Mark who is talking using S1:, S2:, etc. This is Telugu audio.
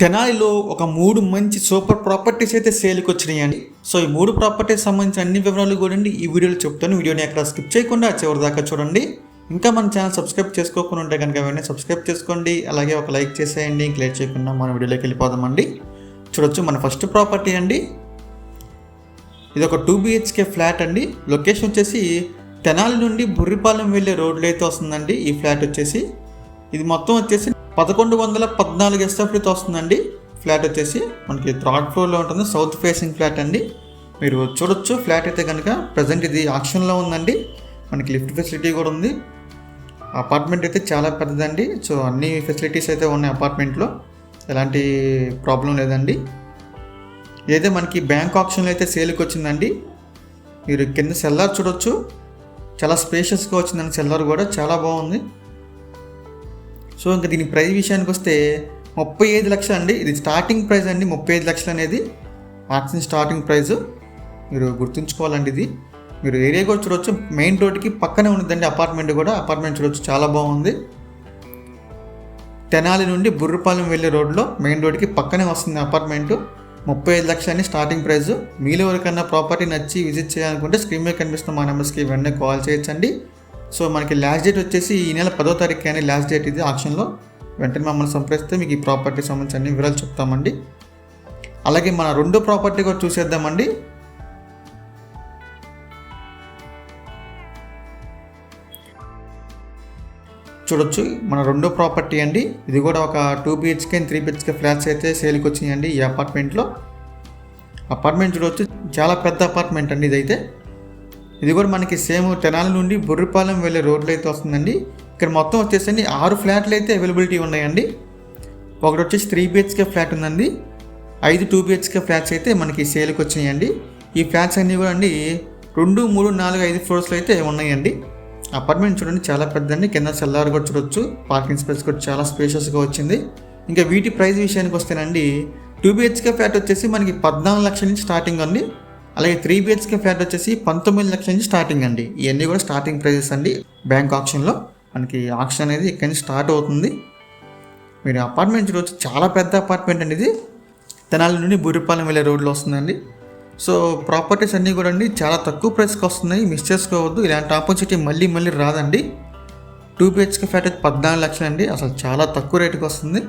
S1: తెనాలిలో ఒక మూడు మంచి సూపర్ ప్రాపర్టీస్ అయితే సేల్కి వచ్చినాయండి సో ఈ మూడు ప్రాపర్టీస్ సంబంధించిన అన్ని వివరాలు కూడా ఈ వీడియోలో చెప్తాను. వీడియోని ఎక్కడ స్కిప్ చేయకుండా చివరి దాకా చూడండి. ఇంకా మన ఛానల్ సబ్స్క్రైబ్ చేసుకోకుండా ఉంటే కనుక వెంటనే సబ్స్క్రైబ్ చేసుకోండి. అలాగే ఒక లైక్ చేసేయండి. ఇంక లేట్ చేయకుండా మన వీడియోలోకి వెళ్ళిపోదామండి. చూడొచ్చు మన ఫస్ట్ ప్రాపర్టీ అండి. ఇది ఒక టూ బిహెచ్కే ఫ్లాట్ అండి. లొకేషన్ వచ్చేసి తెనాలి నుండి బుర్రిపాలెం వెళ్ళే రోడ్లో అయితే వస్తుందండి. ఈ ఫ్లాట్ వచ్చేసి ఇది మొత్తం వచ్చేసి పదకొండు వందల పద్నాలుగు ఎస్ఎఫ్టీతో వస్తుందండి. ఫ్లాట్ వచ్చేసి మనకి థర్డ్ ఫ్లోర్లో ఉంటుంది. సౌత్ ఫేసింగ్ ఫ్లాట్ అండి. మీరు చూడొచ్చు ఫ్లాట్ అయితే కనుక ప్రజెంట్ ఇది ఆక్షన్లో ఉందండి. మనకి లిఫ్ట్ ఫెసిలిటీ కూడా ఉంది. అపార్ట్మెంట్ అయితే చాలా పెద్దదండి. సో అన్ని ఫెసిలిటీస్ అయితే ఉన్నాయి అపార్ట్మెంట్లో. ఎలాంటి ప్రాబ్లం లేదండి. ఏదో మనకి బ్యాంక్ ఆప్షన్లో అయితే సేల్కి వచ్చిందండి. మీరు కింద సెల్లార్ చూడొచ్చు. చాలా స్పేషియస్గా వచ్చిందండి సెల్లార్ కూడా. చాలా బాగుంది. సో ఇంకా దీని ప్రైస్ విషయానికి వస్తే ముప్పై ఐదు లక్షలు అండి. ఇది స్టార్టింగ్ ప్రైస్ అండి. ముప్పై ఐదు లక్షలు అనేది ఆక్సిజన్ స్టార్టింగ్ ప్రైస్ మీరు గుర్తుంచుకోవాలండి ఇది. మీరు ఏరియా కూడా చూడవచ్చు మెయిన్ రోడ్కి పక్కనే ఉంటుందండి అపార్ట్మెంట్ కూడా. అపార్ట్మెంట్ చూడవచ్చు చాలా బాగుంది. తెనాలి నుండి బుర్రపాలెం వెళ్ళే రోడ్లో మెయిన్ రోడ్కి పక్కనే వస్తుంది అపార్ట్మెంట్ ముప్పై ఐదు లక్షలని స్టార్టింగ్ ప్రైస్ మీలో ఎవరికన్నా ప్రాపర్టీ నచ్చి విజిట్ చేయాలనుకుంటే స్క్రీన్ మీద కనిపిస్తున్న మా నెంబర్స్కి వెంటనే కాల్ చేయొచ్చండి. సో మనకి లాస్ట్ డేట్ వచ్చేసి ఈ నెల పదో తారీఖు కానీ లాస్ట్ డేట్ ఇది ఆప్షన్లో వెంటనే మమ్మల్ని సంప్రదిస్తే మీకు ఈ ప్రాపర్టీ సంబంధించి అన్ని వివరాలు చెప్తామండి. అలాగే మన రెండో ప్రాపర్టీ కూడా చూసేద్దామండి. చూడొచ్చు మన రెండో ప్రాపర్టీ అండి. ఇది కూడా ఒక two BHK three BHK flats అయితే సేల్కి వచ్చినాయండి ఈ అపార్ట్మెంట్లో అపార్ట్మెంట్ చూడొచ్చు చాలా పెద్ద అపార్ట్మెంట్ అండి ఇదైతే. ఇది కూడా మనకి సేమ్ తెనాలి నుండి బుర్రిపాలెం వెళ్ళే రోడ్లు అయితే వస్తుందండి. ఇక్కడ మొత్తం వచ్చేసండి ఆరు ఫ్లాట్లు అయితే అవైలబిలిటీ ఉన్నాయండి. ఒకటి వచ్చేసి త్రీ బిహెచ్కే ఫ్లాట్ ఉందండి. ఐదు టూ బిహెచ్కే ఫ్లాట్స్ అయితే మనకి సేల్కి వచ్చినాయండి. ఈ ఫ్లాట్స్ అన్నీ కూడా అండి రెండు మూడు నాలుగు ఐదు ఫ్లోర్స్లో అయితే ఉన్నాయండి. అపార్ట్మెంట్ చూడండి చాలా పెద్దండి కింద సెల్లార్ కూడా చూడొచ్చు. పార్కింగ్ స్పేస్ కూడా చాలా స్పేషియస్గా వచ్చింది. ఇంకా వీటి ప్రైస్ విషయానికి వస్తేనండి టూ బిహెచ్కే ఫ్లాట్ వచ్చేసి మనకి పద్నాలుగు లక్షల నుంచి స్టార్టింగ్ ఉంది. అలాగే త్రీ బిహెచ్కే ఫ్లాట్ వచ్చేసి పంతొమ్మిది లక్షల నుంచి స్టార్టింగ్ అండి. ఇవన్నీ కూడా స్టార్టింగ్ ప్రైజెస్ అండి. బ్యాంక్ ఆప్షన్లో మనకి ఆప్షన్ అనేది ఇక్కడి నుంచి స్టార్ట్ అవుతుంది. మీరు అపార్ట్మెంట్ చూడవచ్చు చాలా పెద్ద అపార్ట్మెంట్ అండి ఇది. తెనాలి నుండి బూరిపాలెం వెళ్ళే రోడ్లో వస్తుందండి. సో ప్రాపర్టీస్ అన్నీ కూడా అండి చాలా తక్కువ ప్రైస్కి వస్తున్నాయి. మిస్ చేసుకోవద్దు. ఇలాంటి ఆపర్చునిటీ మళ్ళీ మళ్ళీ రాదండి. టూ బిహెచ్కే ఫ్లాట్ అయితే పద్నాలుగు లక్షలు అండి అసలు చాలా తక్కువ రేటుకి వస్తుంది.